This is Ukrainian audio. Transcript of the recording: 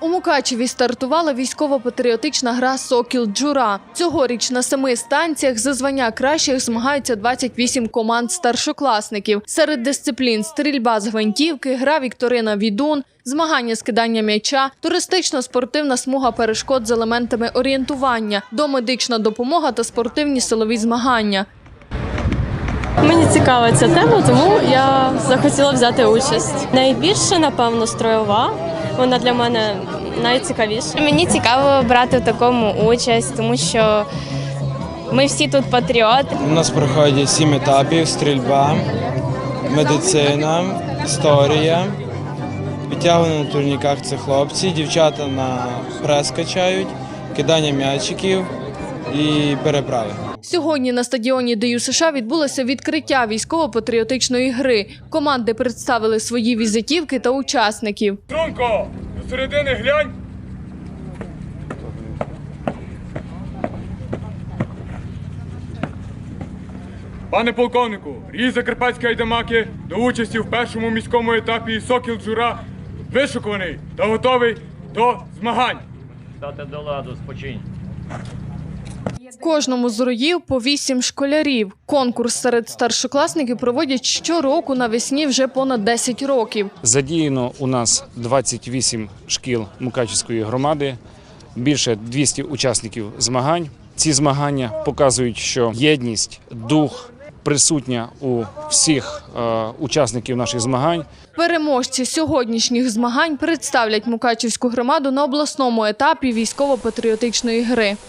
У Мукачеві стартувала військово-патріотична гра Сокіл Джура. Цьогоріч на семи станціях за звання кращих змагаються 28 команд старшокласників. Серед дисциплін стрільба з гвинтівки, гра Вікторина Відун, змагання з кидання м'яча, туристично-спортивна смуга перешкод з елементами орієнтування, домедична допомога та спортивні силові змагання. Мені цікава ця тема, тому я захотіла взяти участь. Найбільше, напевно, строєва. Вона для мене найцікавіша. Мені цікаво брати в такому участь, тому що ми всі тут патріоти. У нас проходять сім етапів: стрільба, медицина, історія. Підтягування на турніках це хлопці, дівчата на прес качають, кидання м'ячиків і переправи. Сьогодні на стадіоні ДЮ США відбулося відкриття військово-патріотичної гри. Команди представили свої візитівки та учасників. Струнко, до середини глянь. Пане полковнику, рій Закарпатські айдамаки до участі в першому міському етапі Сокіл Джура вишукуваний та готовий до змагань. Стати до ладу, спочинь. В кожному з роїв по вісім школярів. Конкурс серед старшокласників проводять щороку навесні вже понад 10 років. Задіяно у нас 28 шкіл Мукачівської громади, більше 200 учасників змагань. Ці змагання показують, що єдність, дух присутня у всіх е, учасників наших змагань. Переможці сьогоднішніх змагань представлять Мукачівську громаду на обласному етапі військово-патріотичної гри.